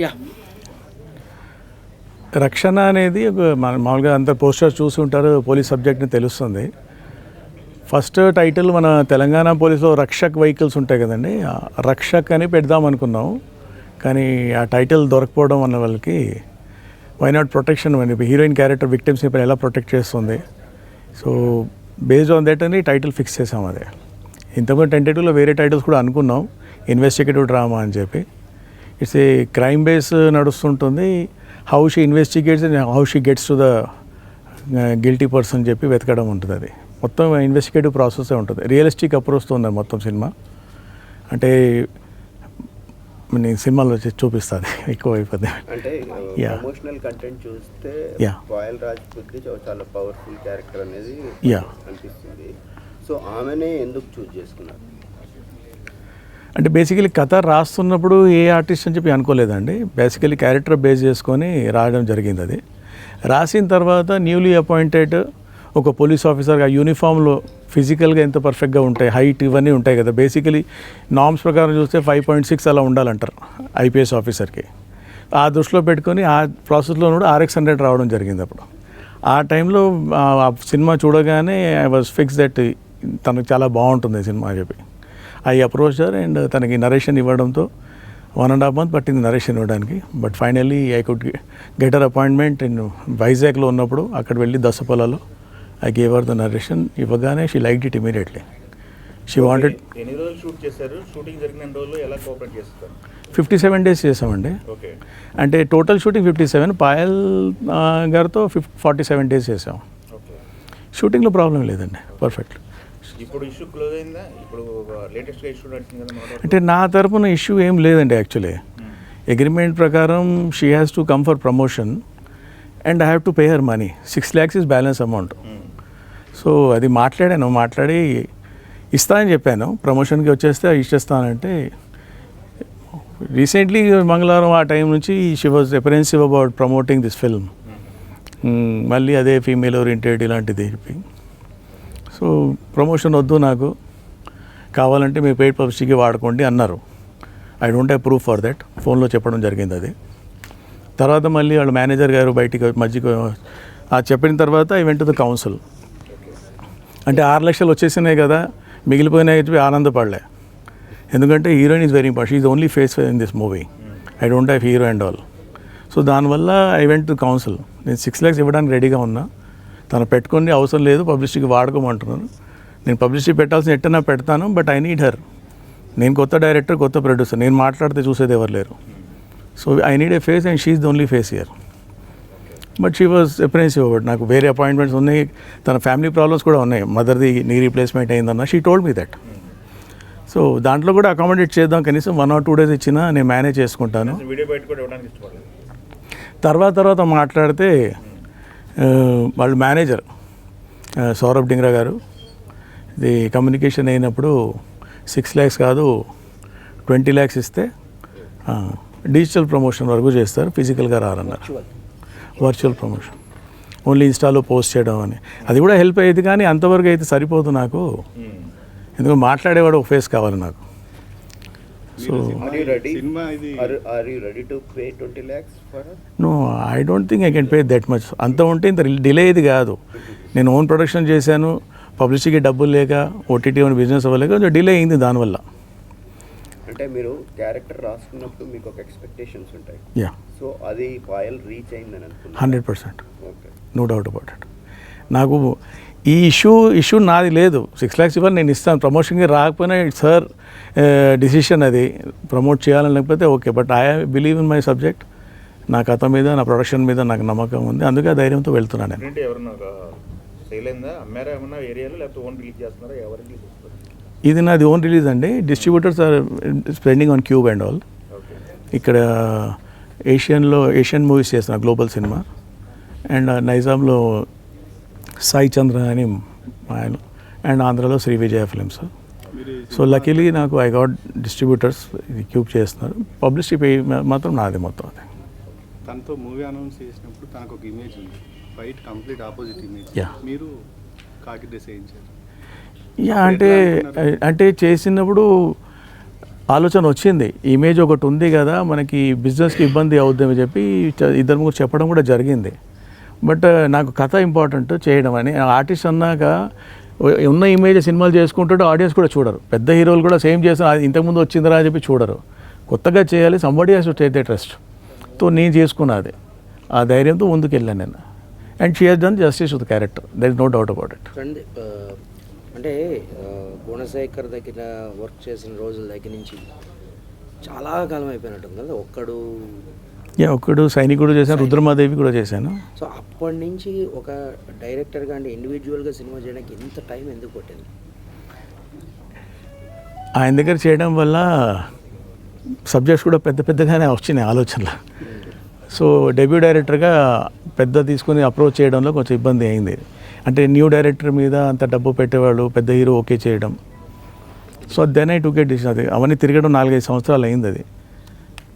Yeah. రక్షణ అనేది ఒక మామూలుగా అంత పోస్టర్స్ చూసి ఉంటారు పోలీస్ సబ్జెక్ట్ని తెలుస్తుంది. ఫస్ట్ టైటిల్ మన తెలంగాణ పోలీసులో రక్షక్ వెహికల్స్ ఉంటాయి కదండి. రక్షక్ అని పెడదాం అనుకున్నాం. కానీ ఆ టైటిల్ దొరకపోవడం వల్ల వాళ్ళకి వై నాట్ ప్రొటెక్షన్ అని హీరోయిన్ క్యారెక్టర్ విక్టిమ్స్ని ఇప్పుడు ఎలా ప్రొటెక్ట్ చేస్తుంది? సో బేస్డ్ ఆన్ దట్ అని టైటిల్ ఫిక్స్ చేసాం అదే. ఇంతకుముందు టెంటేటివ్లో వేరే టైటిల్స్ కూడా అనుకున్నాం. ఇన్వెస్టిగేటివ్ డ్రామా అని చెప్పి. It's a crime base నడుస్తుంటుంది. How she investigates and how she gets to the guilty person చెప్పి వెతకడం ఉంటుంది అది. మొత్తం ఇన్వెస్టిగేటివ్ ప్రాసెసే ఉంటుంది. రియలిస్టిక్ అప్రోచ్తో ఉంది మొత్తం సినిమా. అంటే నేను సినిమాలో చూపిస్తాను ఎక్కువ అయిపోద్ది Yeah. ఎమోషనల్ కంటెంట్ చూస్తే Yeah. పాయల్ రాజ్పూత్ చాలా పవర్ఫుల్ క్యారెక్టర్ అనేది Yeah. అనిపిస్తుంది. సో ఆమెనే ఎందుకు చూజ్ చేసుకున్నారు? అంటే బేసికలీ కథ రాస్తున్నప్పుడు ఏ ఆర్టిస్ట్ అని చెప్పి అనుకోలేదండి. బేసికలీ క్యారెక్టర్ బేస్ చేసుకొని రాయడం జరిగింది అది. రాసిన తర్వాత న్యూలీ అపాయింటెడ్ ఒక పోలీస్ ఆఫీసర్గా యూనిఫామ్లో ఫిజికల్గా ఎంత పర్ఫెక్ట్గా ఉంటాయి హైట్ ఇవన్నీ ఉంటాయి కదా. బేసికలీ నామ్స్ ప్రకారం చూస్తే ఫైవ్ పాయింట్ సిక్స్ అలా ఉండాలంటారు ఐపీఎస్ ఆఫీసర్కి ఆ దృష్టిలో పెట్టుకొని ఆ ప్రాసెస్లో కూడా ఆర్ఎక్స్ హండ్రెడ్ రావడం జరిగింది అప్పుడు. ఆ టైంలో ఆ సినిమా చూడగానే ఐ వాజ్ ఫిక్స్ దట్ తనకు చాలా బాగుంటుంది సినిమా చెప్పి. ఐ అప్రోచర్ అండ్ తనకి నరేషన్ ఇవ్వడంతో వన్ అండ్ హాఫ్ మంత్ పట్టింది నరేషన్ ఇవ్వడానికి. But finally I could get her appointment in వైజాగ్లో ఉన్నప్పుడు అక్కడ వెళ్ళి దసపల్లలో I gave her the narration ఇవ్వగానే she like it immediately she wanted ఎన్ని రోజులు షూట్ చేశారు? షూటింగ్ జరిగిన రోజులు ఎలా కోఆపరేట్ చేస్తారు? ఫిఫ్టీ సెవెన్ డేస్ చేసామండి ఓకే అంటే total shooting fifty seven Payal గారితో ఫిఫ్ ఫార్టీ సెవెన్ డేస్ చేసాం షూటింగ్లో ప్రాబ్లం లేదండి. పర్ఫెక్ట్ ఇప్పుడు ఇష్యూ క్లోజ్ అయిందా? ఇప్పుడు లేటెస్ట్గా ఇష్యూ నడిచింది కదా మన అంటే నా తరపున ఇష్యూ ఏం లేదండి యాక్చువల్లీ అగ్రిమెంట్ ప్రకారం she has to come for promotion and I have to pay her money six lakhs is balance amount so అది మాట్లాడాను మాట్లాడి ఇస్తానని చెప్పాను. ప్రమోషన్కి వచ్చేస్తే ఇచ్చేస్తానంటే రీసెంట్లీ మంగళవారం ఆ టైం నుంచి she was apprehensive about promoting this film మళ్ళీ అదే ఫీమేల్ ఓరియంటెడ్ ఇలాంటిది చెప్పి. సో ప్రమోషన్ వద్దు నాకు. కావాలంటే మీ పెయిడ్ పబ్లిసిటీకి వాడుకోండి అన్నారు. I don't have proof for that ఫోన్లో చెప్పడం జరిగింది అది. తర్వాత మళ్ళీ వాళ్ళ మేనేజర్ గారు బయటికి మధ్యకి ఆ చెప్పిన తర్వాత ఐ వెంట ద కౌన్సిల్ అంటే ఆరు లక్షలు వచ్చేసినాయి కదా మిగిలిపోయినాయి చెప్పి ఆనందపడలే. ఎందుకంటే heroine is very important is only face in this movie I don't have hero and all so దానివల్ల ఐ వెంట్ టు కౌన్సిల్ నేను సిక్స్ ల్యాక్స్ ఇవ్వడానికి రెడీగా ఉన్నా. తను పెట్టుకొని అవసరం లేదు పబ్లిసిటీకి వాడుకోమంటున్నాను. నేను పబ్లిసిటీ పెట్టాల్సిన ఎట్టనా పెడతాను బట్ ఐ నీడ్ హర్. నేను కొత్త డైరెక్టర్ కొత్త ప్రొడ్యూసర్. నేను మాట్లాడితే చూసేది ఎవరు లేరు. So I need a face and she the only face here but she was apprehensive about నాకు వేరే అపాయింట్మెంట్స్ ఉన్నాయి. తన ఫ్యామిలీ ప్రాబ్లమ్స్ కూడా ఉన్నాయి. మదర్ది నీ రీప్లేస్మెంట్ అయిందన్న. She told me that. So దాంట్లో కూడా అకామిడేట్ చేద్దాం. కనీసం వన్ ఆర్ టూ డేస్ ఇచ్చినా నేను మేనేజ్ చేసుకుంటాను. తర్వాత తర్వాత మాట్లాడితే వాళ్ళ మేనేజర్ సౌరభ్ డింగ్రా గారు. ఇది కమ్యూనికేషన్ అయినప్పుడు సిక్స్ ల్యాక్స్ కాదు ట్వంటీ ల్యాక్స్ ఇస్తే డిజిటల్ ప్రమోషన్ వరకు చేస్తారు ఫిజికల్గా రారన్నారు. Virtual promotion. ఓన్లీ ఇన్స్టాలో పోస్ట్ చేయడం అని. అది కూడా హెల్ప్ అయ్యేది కానీ అంతవరకు అయితే సరిపోదు నాకు. ఎందుకంటే మాట్లాడేవాడు ఒక ఫేస్ కావాలి నాకు. So are you ready cinema ఇది are you ready to pay twenty lakhs for no I don't think I can pay that much అంత ఉంటే ఇంత డిలే ఇది కాదు. నేను ఓన్ ప్రొడక్షన్ చేశాను పబ్లిసిటీకి డబ్బులు లేక ఓటీటీ అని బిజినెస్ అవ్వలేక కొంచెం డిలే అయింది దానివల్ల. అంటే మీరు క్యారెక్టర్ రాసుకున్నప్పుడు మీకు ఒక ఎక్స్పెక్టేషన్స్ ఉంటాయి. యా సో అది పాయల్ రీచ్ అయిందని hundred percent okay no doubt about it నాకు ఈ ఇష్యూ ఇష్యూ నాది లేదు. సిక్స్ ల్యాక్స్ ఇవ్వాలి నేను ఇస్తాను. ప్రమోషన్కి రాకపోయినా ఇట్స్ సార్ డిసిషన్ అది. ప్రమోట్ చేయాలని లేకపోతే okay but I believe in my subject నా కథ మీద నా ప్రొడక్షన్ మీద నాకు నమ్మకం ఉంది. అందుకే ధైర్యంతో వెళ్తున్నాను నేను. ఇది నాది ఓన్ రిలీజ్ అండి. Distributors are spending on Qube and all ఇక్కడ ఏషియన్లో ఏషియన్ మూవీస్ చేస్తున్నా గ్లోబల్ సినిమా అండ్ నైజాంలో సాయి చంద్ర అని ఆయన. అండ్ ఆంధ్రాలో Sri Vijaya Films so luckily నాకు ఐ గాట్ డిస్ట్రిబ్యూటర్స్ ఇది క్యూబ్ చేస్తున్నారు. పబ్లిసిటీ పే మాత్రం నాది మొత్తం అది. తనతో మూవీ అనౌన్స్ చేసినప్పుడు తనకు ఒక ఇమేజ్ ఉంది ఫైట్ కంప్లీట్ ఆపోజిట్ ఇమేజ్. మీరు కాకి వేయించారు. యా అంటే అంటే చేసినప్పుడు ఆలోచన వచ్చింది. ఇమేజ్ ఒకటి ఉంది కదా మనకి బిజినెస్కి ఇబ్బంది అవుద్దని చెప్పి ఇద్దరు ముగ్గురు చెప్పడం కూడా జరిగింది. బట్ నాకు కథ ఇంపార్టెంట్ చేయడం అని. ఆర్టిస్ట్ అన్నాక ఉన్న ఇమేజ్ సినిమాలు చేసుకుంటుంటే ఆడియన్స్ కూడా చూడరు. పెద్ద హీరోలు కూడా సేమ్ చేసిన ఇంతకుముందు వచ్చిందిరా అని చెప్పి చూడరు. కొత్తగా చేయాలి somebody has to take the ట్రస్ట్తో నేను చేసుకున్నది ఆ ధైర్యంతో ముందుకు వెళ్ళాను నేను and she has done justice with character there is no doubt about it అంటే గుణశేఖర్ దగ్గర వర్క్ చేసిన రోజుల దగ్గర నుంచి చాలా కాలం అయిపోయినట్టుంది కదా. ఒక్కడు యా ఒక్కడు సైనికుడు చేశాను రుద్రమాదేవి కూడా చేశాను. సో అప్పటి నుంచి ఒక డైరెక్టర్గా అంటే ఇండివిజువల్గా సినిమా చేయడానికి ఎంత టైం ఎందుకు పట్టింది? ఆయన దగ్గర చేయడం వల్ల సబ్జెక్ట్స్ కూడా పెద్ద పెద్దగానే వచ్చినాయి ఆలోచనలు. సో డెబ్యూ డైరెక్టర్గా పెద్ద తీసుకుని అప్రోచ్ చేయడంలో కొంచెం ఇబ్బంది అయింది. అంటే న్యూ డైరెక్టర్ మీద అంత డబ్బు పెట్టేవాళ్ళు పెద్ద హీరో ఓకే చేయడం. So then I to get decision అది అవన్నీ తిరగడం నాలుగైదు సంవత్సరాలు అయింది అది.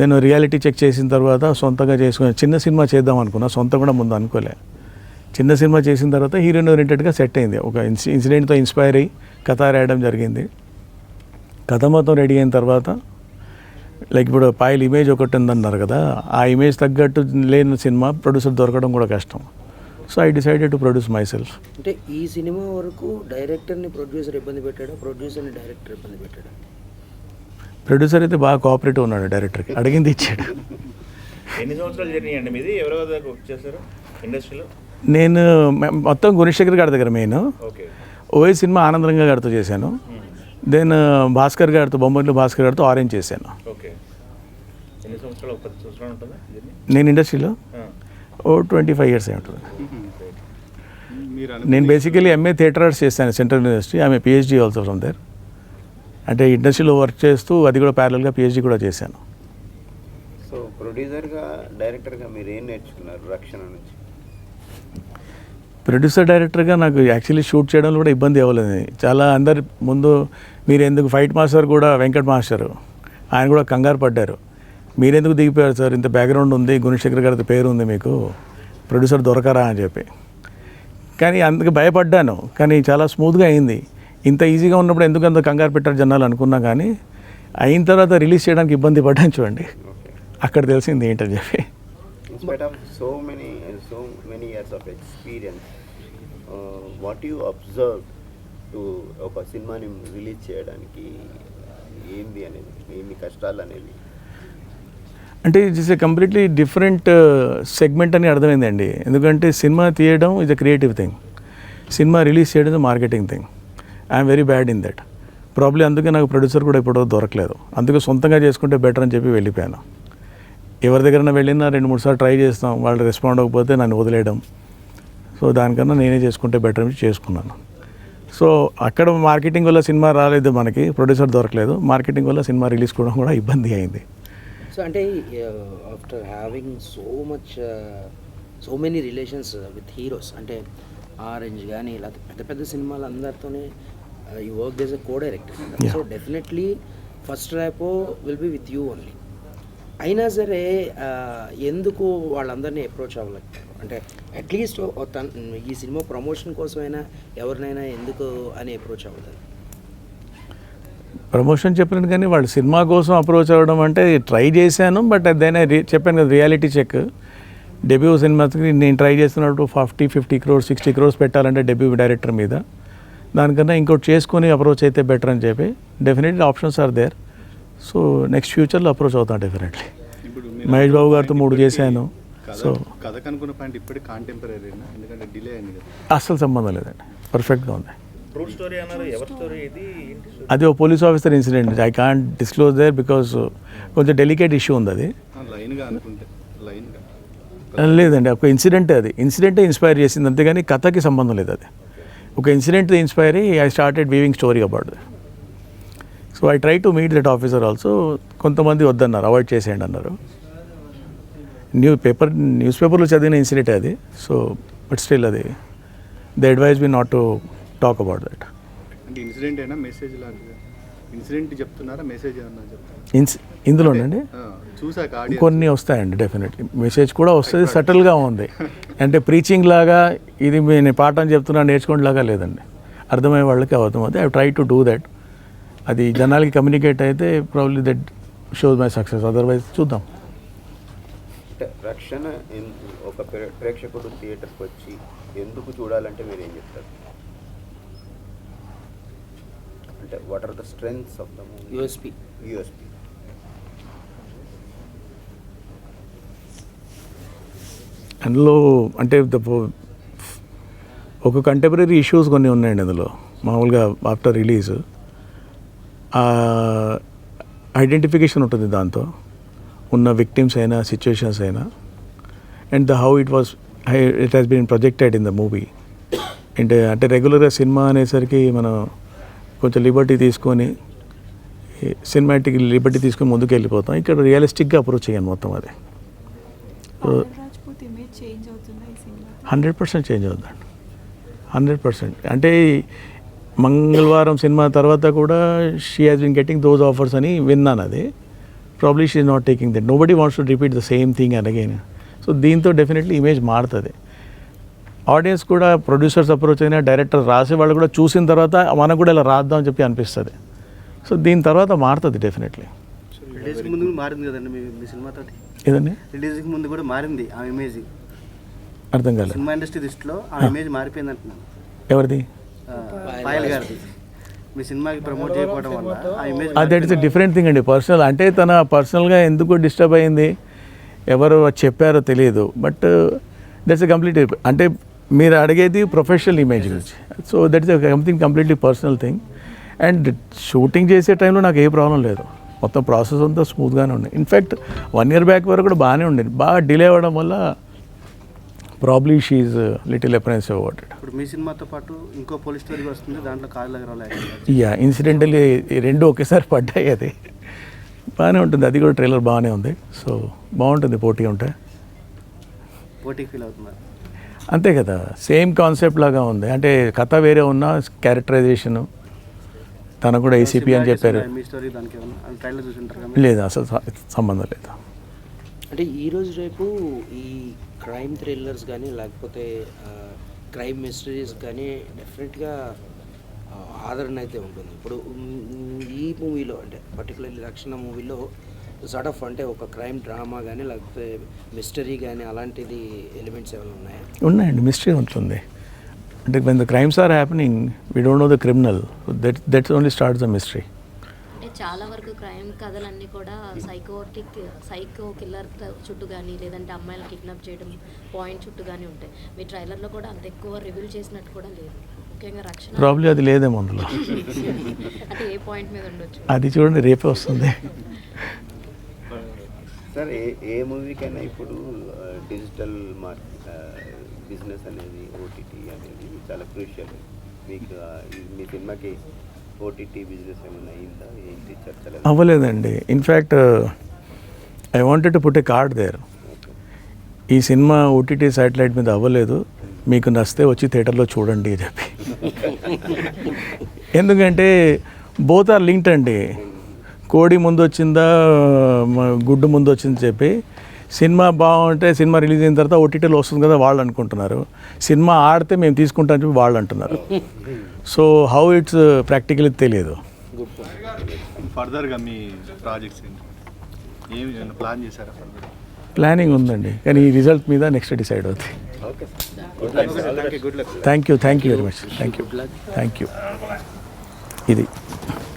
నేను రియాలిటీ చెక్ చేసిన తర్వాత సొంతంగా చేసుకుని చిన్న సినిమా చేద్దాం అనుకున్నా సొంతం కూడా ముందు అనుకోలే. చిన్న సినిమా చేసిన తర్వాత హీరోయిన్ ఓరియంటెడ్గా సెట్ అయింది. ఒక ఇన్సిడెంట్తో ఇన్స్పైర్ అయ్యి కథ రాయడం జరిగింది. కథ మొత్తం రెడీ అయిన తర్వాత లైక్ ఇప్పుడు పాయల్ ఇమేజ్ ఒకటి ఉందన్నారు కదా ఆ ఇమేజ్ తగ్గట్టు లేని సినిమా ప్రొడ్యూసర్ దొరకడం కూడా కష్టం. So I decided to produce myself అంటే ఈ సినిమా వరకు డైరెక్టర్ని ప్రొడ్యూసర్ ఇబ్బంది పెట్టాడా? ప్రొడ్యూసర్ని డైరెక్టర్ ఇబ్బంది పెట్టాడా? ప్రొడ్యూసర్ అయితే బాగా కోఆపరేటివ్ ఉన్నాడు డైరెక్టర్కి అడిగింది ఇచ్చాడు. ఎన్ని సంవత్సరాలు జర్నీ అండి మీది? ఎవరో వర్క్ చేశారు ఇండస్ట్రీలో నేను మొత్తం గుణశేఖర్ గారి దగ్గర main okay. Oye cinema Anand Ranga గారితో చేశాను. దెన్ భాస్కర్ గారితో బొమ్మర్లు భాస్కర్ గారితో ఆరెంజ్ చేశాను. నేను ఇండస్ట్రీలో. ఓ ట్వంటీ ఫైవ్ ఇయర్స్ అయి ఉంటుంది మీరు నేను బేసికలీ ఎంఏ థియేటర్ ఆర్ట్స్ చేశాను సెంట్రల్ యూనివర్సిటీ ఆమె పిహెచ్డీ ఆల్సో ఫ్రమ్ దేర్ అంటే ఇండస్ట్రీలో వర్క్ చేస్తూ అది కూడా ప్యారల్గా పిహెచ్డీ కూడా చేశాను. సో ప్రొడ్యూసర్గా డైరెక్టర్గా మీరు ఏం నేర్చుకున్నారు రక్షణ నుంచి? ప్రొడ్యూసర్ డైరెక్టర్గా నాకు యాక్చువల్లీ షూట్ చేయడంలో కూడా ఇబ్బంది అవ్వలేదు. చాలా అందరి ముందు మీరు ఎందుకు ఫైట్ మాస్టర్ కూడా వెంకట్ మాస్టర్. ఆయన కూడా కంగారు పడ్డారు. మీరెందుకు దిగిపోయారు సార్? ఇంత బ్యాక్గ్రౌండ్ ఉంది గుణశేఖర్ గారి పేరు ఉంది మీకు. ప్రొడ్యూసర్ దొరకరా అని చెప్పి. కానీ అందుకు భయపడ్డాను. కానీ చాలా స్మూత్గా అయింది. ఇంత ఈజీగా ఉన్నప్పుడు ఎందుకు అంత కంగారు పెట్టారు జనాలు అనుకున్నా కానీ అయిన తర్వాత రిలీజ్ చేయడానికి ఇబ్బంది పడ్డాను చూడండి. అక్కడ తెలిసింది ఏంటని చెప్పి. So many so many years of experience what you observe to ఒక సినిమాని రిలీజ్ చేయడానికి ఏంది అనేది ఏమి కష్టాలు అనేవి అంటే it's a completely different segment అని అర్థమైందండి. ఎందుకంటే సినిమా తీయడం is a creative thing cinema release చేయడం marketing thing I'm very bad in that. Probably అందుకే నాకు ప్రొడ్యూసర్ కూడా ఇప్పుడు దొరకలేదు. అందుకే సొంతంగా చేసుకుంటే బెటర్ అని చెప్పి వెళ్ళిపోయాను. ఎవరి దగ్గర వెళ్ళినా రెండు మూడు సార్లు ట్రై చేస్తాం. వాళ్ళు రెస్పాండ్ అవ్వకపోతే నన్ను వదిలేయడం. సో దానికన్నా నేనే చేసుకుంటే బెటర్ అని చేసుకున్నాను. సో అక్కడ మార్కెటింగ్ వల్ల సినిమా రాలేదు మనకి. ప్రొడ్యూసర్ దొరకలేదు. మార్కెటింగ్ వల్ల సినిమా రిలీజ్ కూడా కూడా ఇబ్బంది అయింది. సో అంటే after having so much so many relations with heroes అంటే ఆరెంజ్ కానీ ఇలా పెద్ద పెద్ద సినిమాలు అందరితోనే ఈ work this co director Yeah. So definitely first rapport will be with you only అయినా సరే ఎందుకు వాళ్ళందరినీ అప్రోచ్ అవ్వలేదు? అంటే అట్లీస్ట్ ఈ సినిమా ప్రమోషన్ కోసమైనా ఎవరినైనా ఎందుకు అని అప్రోచ్ అవ్వలేదు? ప్రమోషన్ చెప్పినట్టు కానీ వాళ్ళు సినిమా కోసం అప్రోచ్ అవ్వడం అంటే ట్రై చేశాను బట్ అదైనా చెప్పాను కదా రియాలిటీ చెక్ డెబ్యూ సినిమాకి నేను ట్రై చేస్తున్నప్పుడు forty fifty crores sixty crores పెట్టాలంటే డెబ్యూ డైరెక్టర్ మీద. దానికన్నా ఇంకోటి చేసుకొని అప్రోచ్ అయితే బెటర్ అని చెప్పి definitely options are there so next ఫ్యూచర్లో అప్రోచ్ అవుతాను డెఫినెట్లీ మహేష్ బాబు గారితో మూడు చేశాను. సో కథకు అనుకున్న పాయింట్ ఇప్పటికి కాంటెంపరీ ఎందుకంటే డిలే అయింది కదా. అస్సలు సంబంధం లేదండి. పర్ఫెక్ట్గా ఉంది? అది ఓ police officer incident I can't disclose there because కొంచెం డెలికేట్ ఇష్యూ ఉంది అది. లేదండి ఒక ఇన్సిడెంట్ అది. ఇన్సిడెంటే ఇన్స్పైర్ చేసింది. అంతేగాని కథకి సంబంధం లేదు అది. ఒక ఇన్సిడెంట్ ఇన్స్పైర్ అయ్యి I started weaving story about so I try to meet that officer also కొంతమంది వద్దన్నారు అవాయిడ్ చేసేయండి అన్నారు. న్యూ పేపర్ న్యూస్ పేపర్లో చదివిన ఇన్సిడెంట్ అది. సో బట్ స్టిల్ అది the advise me not to talk about that incident అయినా మెసేజ్ లాంటిది. ఇన్సిడెంట్ చెప్తున్నారా మెసేజ్ ఇందులోనండి చూసాక కొన్ని వస్తాయండి డెఫినెట్లీ. మెసేజ్ కూడా వస్తుంది సటిల్గా ఉంది. అంటే ప్రీచింగ్ లాగా ఇది నేను పాఠం చెప్తున్నా నేర్చుకోండి లాగా లేదండి. అర్థమయ్యే వాళ్ళకి అర్థమవుతుంది. I try to do that అది జనాలకి కమ్యూనికేట్ అయితే probably that shows my success otherwise చూద్దాం. రక్షణ ఒక ప్రే- ప్రేక్షకుడు థియేటర్కి వచ్చి ఎందుకు చూడాలంటే మీరు ఏం చెప్తారు? అంటే what are the strengths of the movie USP USP అందులో అంటే ద ఒక కంటెంపరీ ఇష్యూస్ కొన్ని ఉన్నాయండి అందులో. మామూలుగా ఆఫ్టర్ రిలీజ్ ఐడెంటిఫికేషన్ ఉంటుంది దాంతో. ఉన్న విక్టిమ్స్ అయినా సిచ్యువేషన్స్ అయినా. And the how it was it has been projected in the movie అంటే అంటే రెగ్యులర్గా సినిమా అనేసరికి మనం కొంచెం లిబర్టీ తీసుకొని సినిమాటిక్ లిబర్టీ తీసుకొని ముందుకు వెళ్ళిపోతాం ఇక్కడ రియలిస్టిక్గా అప్రోచ్ చేయాలి మొత్తం అది. హండ్రెడ్ పర్సెంట్ చేంజ్ అవుతుందండి. హండ్రెడ్ పర్సెంట్ అంటే మంగళవారం సినిమా తర్వాత కూడా she has been getting those offers అని విన్నాను అది. Probably she not taking that nobody wants to repeat the same thing and again so దీంతో డెఫినెట్లీ ఇమేజ్ మారుతుంది. ఆడియన్స్ కూడా ప్రొడ్యూసర్స్ అప్రోచ్ అయినా డైరెక్టర్ రాసే వాళ్ళు కూడా చూసిన తర్వాత మనకు కూడా ఇలా రాద్దాం అని చెప్పి అనిపిస్తుంది. సో దీని తర్వాత మారుతుంది డెఫినెట్లీ రిలీజ్కి ముందు మారింది కదండి మీ మీ సినిమాతో ఏదండి? రిలీజ్కి ముందు కూడా మారింది ఆ ఇమేజ్ అర్థం కాలేదు. సినిమా ఇండస్ట్రీ దృష్టిలో ఆ ఇమేజ్ మారిపోయింది అంటున్నాను. ఎవరిది? ఆ, పాయల్ గారిది. మీ సినిమాకి ప్రమోట్ చేయకపోవడం వల్ల ఆ image that is different thing అండి. పర్సనల్ అంటే తన పర్సనల్గా ఎందుకు డిస్టర్బ్ అయింది? ఎవరు చెప్పారో తెలియదు. బట్ దట్స్ కంప్లీట్ అంటే మీరు అడిగేది ప్రొఫెషనల్ ఇమేజ్ గురించి. So that is something completely personal thing and shooting చేసే టైంలో నాకు ఏ ప్రాబ్లం లేదు. మొత్తం ప్రాసెస్ అంతా స్మూత్గానే ఉంది ఇన్ఫ్యాక్ట్ వన్ ఇయర్ బ్యాక్ వరకు కూడా బాగానే ఉండేది బాగా డిలే అవ్వడం వల్ల probably she little about it ఇప్పుడు మీ సినిమాతో పాటు ఇంకో పోలీస్ స్టోరీ వస్తుంది. దాంట్లో కాళ్ళు యా ఇన్సిడెంటల్లీ రెండు ఒకేసారి పడ్డాయి అది. బాగానే ఉంటుంది. అది కూడా ట్రైలర్ బాగానే ఉంది. సో బాగుంటుంది పోటీ ఉంటే. పోటీకి ఫీల్ అవుతున్నారు. అంతే కదా. సేమ్ కాన్సెప్ట్ లాగా ఉంది. అంటే కథ వేరే ఉన్న క్యారెక్టరైజేషన్ తను కూడా ఏసీపీ అని చెప్పారు. మీ స్టోరీ దానికి ఏమన్నా? ట్రైలర్ చూసి ఉంటారు కదా లేదు అసలు సంబంధం లేదు. అంటే ఈ రోజు రేపు ఈ క్రైమ్ థ్రిల్లర్స్ కానీ లేకపోతే క్రైమ్ మిస్టరీస్ కానీ డెఫినెట్గా ఆదరణ అయితే ఉంటుంది. ఇప్పుడు ఈ మూవీలో అంటే పర్టికులర్లీ రక్షణ మూవీలో సార్ట్ ఆఫ్ అంటే ఒక క్రైమ్ డ్రామా కానీ లేకపోతే మిస్టరీ కానీ అలాంటిది ఎలిమెంట్స్ ఏమైనా ఉన్నాయా? ఉన్నాయండి. మిస్టరీ ఉంటుంది అంటే when the crimes are happening we don't know the criminal that that's only start the mystery అంటే చాలా వరకు క్రైమ్ కథలన్నీ కూడా సైకోటిక్ సైకో కిల్లర్ చుట్టూ కానీ లేదంటే అమ్మాయిలను కిడ్నాప్ చేయడం పాయింట్ చుట్టూ కానీ ఉంటాయి. మీ ట్రైలర్లో కూడా అంత ఎక్కువ రివీల్ చేసినట్టు కూడా లేదు. ముఖ్యంగా రక్షణ ప్రాబ్లీ అది లేదేమో అందులో. అంటే ఏ పాయింట్ మీద ఉండొచ్చు? అది చూడండి రేపే వస్తుంది. సార్ ఏ ఏ మూవీకైనా ఇప్పుడు డిజిటల్ మార్క్ బిజినెస్ అనేది ఓటీటీ అనేది చాలా క్రూషియల్ మీకు మీ సినిమాకి ఓటీటీ బిజినెస్ ఏమైనా అయిందా? ఏంటి చర్చలు? అవ్వలేదండి. In fact I wanted to put a card there ఈ సినిమా ఓటీటీ శాటిలైట్ మీద అవ్వలేదు. మీకు నచ్చితే వచ్చి థియేటర్లో చూడండి అని చెప్పి. ఎందుకంటే బోత్ ఆర్ లింక్డ్ అండి. కోడి ముందు వచ్చిందా గుడ్డు ముందు వచ్చింది చెప్పి సినిమా బాగుంటే సినిమా రిలీజ్ అయిన తర్వాత ఓటీటీలో వస్తుంది కదా వాళ్ళు అనుకుంటున్నారు. సినిమా ఆడితే మేము తీసుకుంటామని చెప్పి వాళ్ళు అంటున్నారు. సో హౌ ఇట్స్ ప్రాక్టికల్ తెలియదు ఫర్దర్గా మీ ప్రాజెక్ట్స్ ప్లాన్ చేశారా ఫర్దర్ ప్లానింగ్ ఉందండి. కానీ ఈ రిజల్ట్ మీద నెక్స్ట్ డిసైడ్ అవుతుంది thank you thank you very much thank you thank you ఇది.